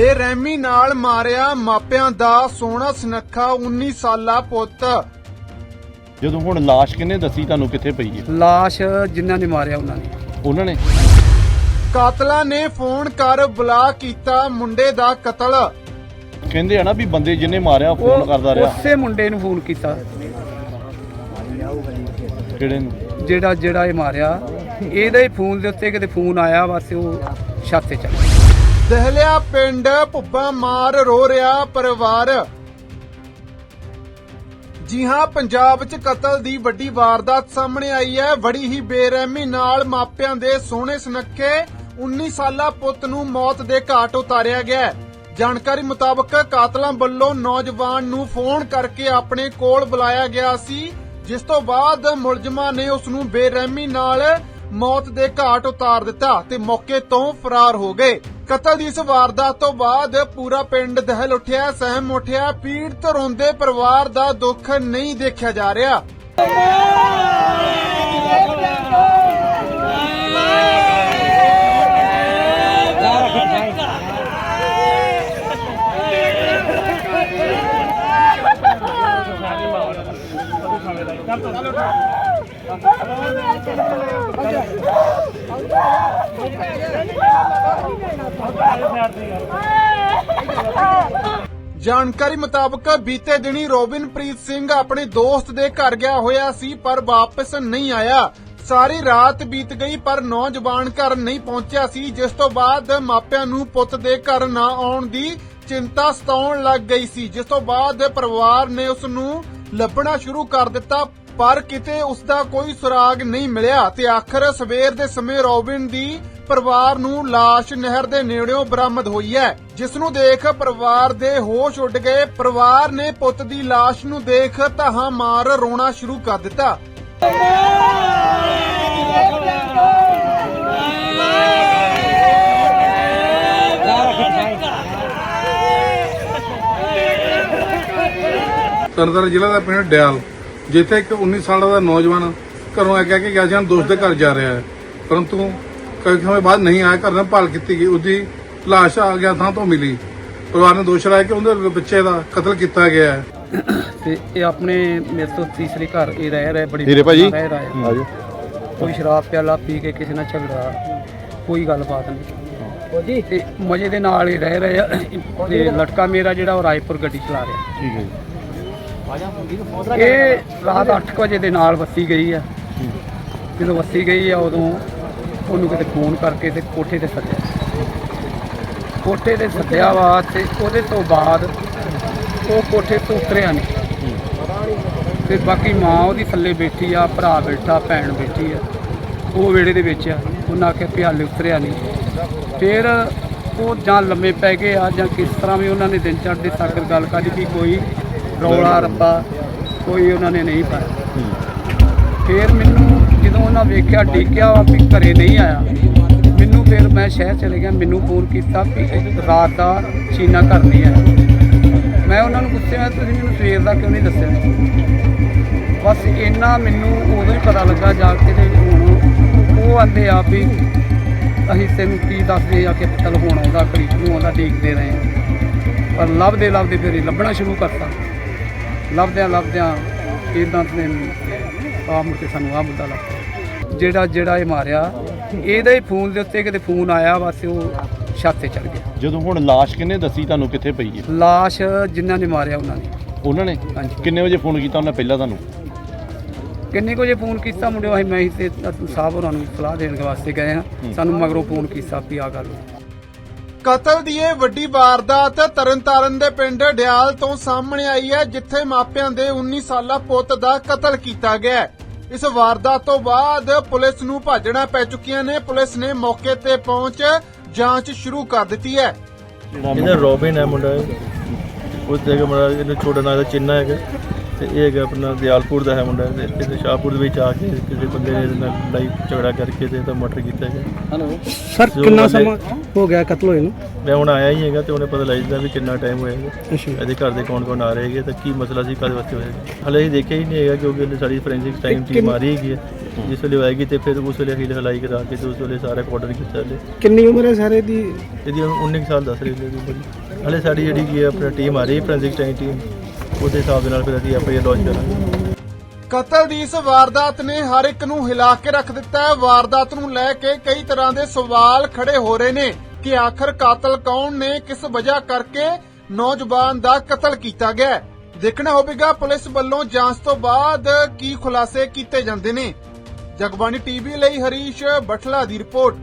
ਬੇਰਹਿਮੀ ਨਾਲ ਮਾਰਿਆ ਮਾਪਿਆਂ ਦਾ ਸੋਹਣਾ ਸੁਨੱਖਾ 19 ਸਾਲਾ ਪੁੱਤ। ਜਦੋਂ ਹੁਣ ਲਾਸ਼ ਕਿੰਨੇ ਦੱਸੀ ਤੁਹਾਨੂੰ ਕਿੱਥੇ ਪਈ ਹੈ? ਲਾਸ਼ ਜਿਨ੍ਹਾਂ ਨੇ ਮਾਰਿਆ ਉਹਨਾਂ ਨੇ। ਉਹਨਾਂ ਨੇ? ਕਾਤਲਾਂ ਨੇ ਫੋਨ ਕਰ ਬੁਲਾ ਕੀਤਾ ਮੁੰਡੇ ਦਾ ਕਤਲ। ਕਹਿੰਦੇ ਆ ਨਾ ਵੀ ਬੰਦੇ ਜਿਹਨੇ ਮਾਰਿਆ ਫੋਨ ਕਰਦਾ ਰਿਹਾ। ਉਸੇ ਮੁੰਡੇ ਨੂੰ ਫੋਨ ਕੀਤਾ। ਕਿਹੜੇ ਨੂੰ? ਜਿਹੜਾ ਜਿਹੜਾ ਇਹ ਮਾਰਿਆ ਇਹਦੇ ਹੀ ਫੋਨ ਦੇ ਉੱਤੇ ਕਿਤੇ ਫੋਨ ਆਇਆ ਬਸ ਉਹ ਛੱਤ ਤੇ ਚੱਲ ਗਿਆ। ਦਹਲਿਆ ਪਿੰਡ ਭੁੱਬਾ ਮਾਰ ਰੋ ਰਿਹਾ ਪਰਿਵਾਰ। ਜੀ ਹਾਂ, ਪੰਜਾਬ 'ਚ ਕਤਲ ਦੀ ਵੱਡੀ ਵਾਰਦਾਤ ਸਾਹਮਣੇ ਆਈ ਹੈ। ਬੜੀ ਹੀ ਬੇਰਹਿਮੀ ਨਾਲ ਮਾਪਿਆਂ ਦੇ ਸੋਹਣੇ ਸੁਨੱਖੇ 19 ਸਾਲਾ ਪੁੱਤ ਨੂੰ ਮੌਤ ਦੇ ਘਾਟ ਉਤਾਰਿਆ ਗਿਆ ਜਾਣਕਾਰੀ ਮੁਤਾਬਕ ਕਾਤਲਾਂ ਵੱਲੋਂ ਨੌਜਵਾਨ ਨੂੰ ਫੋਨ ਕਰਕੇ ਆਪਣੇ ਕੋਲ ਬੁਲਾਇਆ ਗਿਆ ਸੀ, ਜਿਸ ਤੋਂ ਬਾਅਦ ਮੁਲਜ਼ਮਾਂ ਨੇ ਉਸ ਨੂੰ ਬੇਰਹਿਮੀ ਨਾਲ ਮੌਤ ਦੇ ਘਾਟ ਉਤਾਰ ਦਿੱਤਾ ਤੇ ਮੌਕੇ ਤੋਂ ਫਰਾਰ ਹੋ ਗਏ। ਕਤਲ ਦੀ ਇਸ ਵਾਰਦਾਤ ਤੋਂ ਬਾਅਦ ਪੂਰਾ ਪਿੰਡ ਦਹਿਲ ਉੱਠਿਆ, ਸਹਿਮ ਉੱਠਿਆ, ਪੀੜਤ ਰੋਂਦੇ ਪਰਿਵਾਰ ਦਾ ਦੁੱਖ ਨਹੀਂ ਦੇਖਿਆ ਜਾ ਰਿਹਾ। ਜਾਣਕਾਰੀ ਮੁਤਾਬਕ ਬੀਤੇ ਦਿਨੀ ਰੋਬਿਨਪ੍ਰੀਤ ਸਿੰਘ ਆਪਣੇ ਦੋਸਤ ਦੇ ਘਰ ਗਿਆ ਹੋਇਆ ਸੀ, ਪਰ ਵਾਪਸ ਨਹੀਂ ਆਇਆ। ਸਾਰੀ ਰਾਤ ਬੀਤ ਗਈ, ਪਰ ਨੌਜਵਾਨ ਘਰ ਨਹੀਂ ਪਹੁੰਚਿਆ ਸੀ, ਜਿਸ ਤੋਂ ਬਾਅਦ ਮਾਪਿਆਂ ਨੂੰ ਪੁੱਤ ਦੇ ਘਰ ਨਾ ਆਉਣ ਦੀ ਚਿੰਤਾ ਸਤਾਉਣ ਲੱਗ ਗਈ ਸੀ। ਜਿਸ ਤੋਂ ਬਾਅਦ ਪਰਿਵਾਰ ਨੇ ਉਸ ਨੂੰ ਲੱਭਣਾ ਸ਼ੁਰੂ ਕਰ ਦਿੱਤਾ, ਪਰ ਕਿਤੇ ਉਸ ਦਾ ਕੋਈ ਸੁਰਾਗ ਨਹੀਂ ਮਿਲਿਆ ਤੇ ਆਖਰ ਸਵੇਰ ਦੇ ਸਮੇਂ ਰੋਬਿਨ ਦੀ ਪਰਿਵਾਰ ਨੂੰ ਲਾਸ਼ ਨਹਿਰ ਦੇ ਨੇੜਿਓਂ ਬਰਾਮਦ ਹੋਈ ਹੈ। ਜਿਸ ਨੂੰ ਦੇਖ ਪਰਿਵਾਰ ਦੇ ਹੋਸ਼ ਉੱਡ ਗਏ। ਪਰਿਵਾਰ ਨੇ ਪੁੱਤ ਦੀ ਲਾਸ਼ ਨੂੰ ਦੇਖ ਧਾਹਾਂ ਮਾਰ ਰੋਣਾ ਸ਼ੁਰੂ ਕਰ ਦਿੱਤਾ। ਤਰਨਤਾਰਨ ਜ਼ਿਲ੍ਹਾ ਦਾ ਪਿੰਡ ਡਿਆਲ, ਜਿੱਥੇ ਇੱਕ 19 ਸਾਲ ਦਾ ਨੌਜਵਾਨ ਘਰੋਂ ਆ ਕਹਿ ਕੇ ਗਿਆ ਸੀ ਦੋਸਤ ਦੇ ਘਰ ਜਾ ਰਿਹਾ ਹੈ। ਪਰੰਤੂ ਕਈ ਸਮੇਂ ਬਾਅਦ ਨਹੀਂ ਆਇਆ ਘਰ ਨਾਲ ਭਾਲ ਕੀਤੀ ਗਈ। ਉਹਦੀ ਲਾਸ਼ ਆ ਗਿਆ ਥਾਂ ਤੋਂ ਮਿਲੀ। ਪਰਿਵਾਰ ਨੇ ਦੋਸ਼ ਲਾਇਆ ਕਿ ਉਹਦੇ ਬੱਚੇ ਦਾ ਕਤਲ ਕੀਤਾ ਗਿਆ ਹੈ। ਤੇ ਇਹ ਆਪਣੇ ਮੇਰੇ ਤੋਂ ਤੀਸਰੇ ਘਰ ਇਹ ਰਹਿ ਰਿਹਾ ਬੜੀ ਹੀਰੇ ਭਾਜੀ? ਰਹਿ ਰਿਹਾ। ਹੈ। ਆਜੋ ਕੋਈ ਸ਼ਰਾਬ ਪਿਆਲਾ ਪੀ ਕੇ ਕਿਸੇ ਨਾਲ ਝਗੜਾ ਕੋਈ ਗੱਲਬਾਤ ਨਹੀਂ। ਤੇ ਮਜ਼ੇ ਦੇ ਨਾਲ ਹੀ ਰਹਿ ਰਹੇ। ਆ ਤੇ ਲਟਕਾ ਮੇਰਾ ਜਿਹੜਾ ਉਹ ਰਾਏਪੁਰ ਗੱਡੀ ਚਲਾ ਰਿਹਾ। ਠੀਕ ਹੈ ਜੀ। ਇਹ ਰਾਤ 8 ਵਜੇ ਦੇ ਨਾਲ ਵਸੀ ਗਈ ਆ। ਜਦੋਂ ਵਸੀ ਗਈ ਆ ਉਦੋਂ ਉਹਨੂੰ ਕਿਤੇ ਫੋਨ ਕਰਕੇ ਤੇ ਕੋਠੇ ਤੇ ਸੱਦਿਆ। ਕੋਠੇ ਤੇ ਸੱਦਿਆ ਵਾ ਤੇ ਉਹਦੇ ਤੋਂ ਬਾਅਦ ਉਹ ਕੋਠੇ ਤੋਂ ਉਤਰਿਆ ਨਹੀਂ ਤੇ ਬਾਕੀ ਮਾਂ ਉਹਦੀ ਥੱਲੇ ਬੈਠੀ ਆ ਭਰਾ ਬੈਠਾ ਭੈਣ ਬੈਠੀ ਆ। ਉਹ ਵਿਹੜੇ ਦੇ ਵਿੱਚ ਆ। ਉਹਨਾਂ ਆਖਿਆ ਵੀ ਹਾਲੇ ਉਤਰਿਆ ਨਹੀਂ ਫਿਰ ਉਹ ਜਾਂ ਲੰਮੇ ਪੈ ਗਏ ਆ ਜਾਂ ਕਿਸ ਤਰ੍ਹਾਂ ਵੀ ਉਹਨਾਂ ਨੇ ਦਿਨ ਚੜ੍ਹਦੇ ਸਾਕਰ ਗੱਲ ਕਰੀ ਵੀ ਕੋਈ ਰੌਲਾ ਰੱਪਾ ਕੋਈ ਉਹਨਾਂ ਨੇ ਨਹੀਂ ਪਾਇਆ। ਫਿਰ ਮੈਨੂੰ ਜਦੋਂ ਉਹਨਾਂ ਵੇਖਿਆ ਡਿੱਗਿਆ ਵੀ ਘਰੇ ਨਹੀਂ ਆਇਆ। ਮੈਨੂੰ ਫਿਰ ਮੈਂ ਸ਼ਹਿਰ ਚਲੇ ਗਿਆ, ਮੈਨੂੰ ਫੋਨ ਕੀਤਾ ਵੀ ਰਾਤ ਦਾ ਚੀਨਾ ਘਰ ਨਹੀਂ ਆਇਆ। ਮੈਂ ਉਹਨਾਂ ਨੂੰ ਪੁੱਛਿਆ ਤੁਸੀਂ ਮੈਨੂੰ ਸਵੇਰ ਦਾ ਕਿਉਂ ਨਹੀਂ ਦੱਸਿਆ? ਬਸ ਇੰਨਾ ਮੈਨੂੰ ਉਦੋਂ ਹੀ ਪਤਾ ਲੱਗਾ ਜਾ ਕੇ ਤੇ ਹੁਣ ਉਹ ਆਂਦੇ ਆ ਵੀ ਅਸੀਂ ਤੈਨੂੰ ਕੀ ਦੱਸਦੇ ਆ ਕਿ ਚੱਲ ਹੁਣ ਆਉਂਦਾ, ਘੜੀ ਨੂੰ ਆਉਂਦਾ, ਦੇਖਦੇ ਰਹੇ। ਹਾਂ। ਪਰ ਲੱਭਦੇ ਲੱਭਦੇ ਫਿਰ ਇਹ ਲੱਭਣਾ ਸ਼ੁਰੂ ਕਰਤਾ। ਲੱਭਦਿਆਂ ਲੱਭਦਿਆਂ ਇਦਾਂ ਤੇ ਆ ਮੁੜ ਕੇ ਸਾਨੂੰ ਆ ਮੁੱਦਾ ਲੱਗ ਜਿਹੜਾ ਜਿਹੜਾ ਇਹ ਮਾਰਿਆ ਇਹਦੇ ਹੀ ਫੋਨ ਦੇ ਉੱਤੇ ਕਿਤੇ ਫੋਨ ਆਇਆ ਬਸ ਉਹ ਛੱਤ ਤੇ ਚੜ ਗਿਆ। ਜਦੋਂ ਹੁਣ ਲਾਸ਼ ਕਿੰਨੇ ਦੱਸੀ ਤੁਹਾਨੂੰ ਕਿੱਥੇ ਪਈ ਹੈ? ਲਾਸ਼ ਜਿਨ੍ਹਾਂ ਨੇ ਮਾਰਿਆ ਉਹਨਾਂ ਨੇ। ਉਹਨਾਂ ਨੇ? ਹਾਂਜੀ। ਕਿੰਨੇ ਵਜੇ ਫੋਨ ਕੀਤਾ ਉਹਨੇ ਪਹਿਲਾਂ ਤੁਹਾਨੂੰ? ਕਿੰਨੇ ਕੁ ਜੇ ਫੋਨ ਕੀਤਾ ਮੁੰਡਿਓ? ਅਸੀਂ ਮੈਂ ਹੀ ਤੇ ਸਾਹਿਬ ਹੋਰਾਂ ਨੂੰ ਸਲਾਹ ਦੇਣ ਵਾਸਤੇ ਗਏ ਹਾਂ। ਸਾਨੂੰ ਮਗਰੋਂ ਫੋਨ ਕੀਤਾ ਵੀ ਆ ਗੱਲ। ਕਤਲ ਦੀ ਇਹ ਵੱਡੀ ਵਾਰਦਾਤ ਤਰਨਤਾਰਨ ਦੇ ਪਿੰਡ ਡਿਆਲ ਤੋਂ ਸਾਹਮਣੇ ਆਈ ਹੈ ਜਿੱਥੇ ਮਾਪਿਆਂ ਦੇ 19 ਸਾਲਾ ਪੁੱਤ ਦਾ ਕਤਲ ਕੀਤਾ ਗਿਆ ਹੈ। ਇਸ ਵਾਰਦਾਤ ਤੋਂ ਬਾਅਦ ਪੁਲਿਸ ਨੂੰ ਭਾਜਣਾ ਪੈ ਚੁੱਕੀਆਂ ਨੇ। ਪੁਲਿਸ ਨੇ ਮੌਕੇ ਤੇ ਪਹੁੰਚ ਜਾਂਚ ਸ਼ੁਰੂ ਕਰ ਦਿੱਤੀ ਹੈ। ਇਹਦਾ ਰੋਬਿਨ ਹੈ ਮੁੰਡਾ ਉਹ ਦੇਖੋ ਮੁੰਡਾ ਇਹਨੂੰ ਛੋਟਾ ਨਾਂ ਦਾ ਚਿੰਨਾ ਹੈਗਾ ਤੇ ਇਹ ਹੈਗਾ ਆਪਣਾ ਦਿਆਲਪੁਰ ਦਾ ਹੈ ਮੁੰਡਾ ਤੇ ਇੱਥੇ ਸ਼ਾਹਪੁਰ ਦੇ ਵਿੱਚ ਆ ਕੇ ਕਿਸੇ ਬੰਦੇ ਨੇ ਇਹਦੇ ਨਾਲ ਲੜਾਈ ਝਗੜਾ ਕਰਕੇ ਤੇ ਤਾਂ ਮਰਡਰ ਕੀਤਾ ਹੈਗਾ। ਸਰ ਜੋ ਕਿੰਨਾ ਸਮਾਂ ਹੋ ਗਿਆ ਕਤਲ ਹੋਏ ਨੂੰ? ਮੈਂ ਹੁਣ ਆਇਆ ਹੀ ਹੈਗਾ ਤੇ ਉਹਨੇ ਪਤਾ ਲੱਗ ਜਾਂਦਾ ਵੀ ਕਿੰਨਾ ਟਾਈਮ ਹੋਏਗਾ ਅੱਛਾ। ਇਹਦੇ ਘਰ ਦੇ ਕੌਣ ਕੌਣ ਆ ਰਹੇ ਹੈਗੇ ਤੇ ਕੀ ਮਸਲਾ ਸੀ ਕਦ ਵਾਸਤੇ ਹੋਏਗਾ ਹਲੇ ਅਸੀਂ ਦੇਖਿਆ ਹੀ ਨਹੀਂ ਹੈਗਾ ਕਿਉਂਕਿ ਉਹਨੇ ਸਾਡੀ ਫੋਰੈਂਸਿਕ ਟਾਈਮ ਟੀਮ ਆ ਰਹੀ ਹੈਗੀ ਹੈ। ਜਿਸ ਵੇਲੇ ਆਏਗੀ ਤੇ ਫਿਰ ਉਸ ਵੇਲੇ ਹੀਲ ਹਲਾਈ ਕਰਾ ਕੇ ਤੇ ਉਸ ਵੇਲੇ ਸਾਰਾ ਆਰਡਰ ਕੀਤਾ ਹਲੇ। ਕਿੰਨੀ ਉਮਰ ਹੈ ਸਾਰੇ ਦੀ? ਇਹਦੀ ਹੁਣ 19 ਕੁ ਸਾਲ ਦੱਸ ਰਹੀ ਹੈ ਹਲੇ ਸਾਡੀ ਜਿਹੜੀ ਕੀ ਹੈ ਆਪਣੀ ਟੀਮ ਆ ਰਹੀ ਹੈ ਫੋਰੈਂਸਿਕ ਟਾਈਮ ਟੀਮ ਉਹਦੇ ਹਿਸਾਬ ਦੇ ਨਾਲ ਫਿਰ ਅਸੀਂ ਆਪਾਂ ਲੌਂਚ ਕਰਾਂਗੇ। ਕਤਲ ਦੀ ਇਸ ਵਾਰਦਾਤ ਨੇ ਹਰ ਇੱਕ ਨੂੰ ਹਿਲਾ ਕੇ ਰੱਖ ਦਿੱਤਾ ਹੈ। ਵਾਰਦਾਤ ਨੂੰ ਲੈ ਕੇ ਕਈ ਤਰ੍ਹਾਂ ਦੇ ਸਵਾਲ ਖੜੇ ਹੋ ਰਹੇ ਨੇ ਕਿ ਆਖਰ ਕਾਤਲ ਕੌਣ ਨੇ, ਕਿਸ ਵਜ੍ਹਾ ਕਰਕੇ ਨੌਜਵਾਨ ਦਾ ਕਤਲ ਕੀਤਾ ਗਿਆ ਦੇਖਣਾ ਹੋਵੇਗਾ ਪੁਲਿਸ ਵੱਲੋਂ ਜਾਂਚ ਤੋਂ ਬਾਅਦ ਕੀ ਖੁਲਾਸੇ ਕੀਤੇ ਜਾਂਦੇ ਨੇ। ਜਗਬਾਣੀ ਟੀਵੀ ਲਈ ਹਰੀਸ਼ ਬਠਲਾ ਦੀ ਰਿਪੋਰਟ।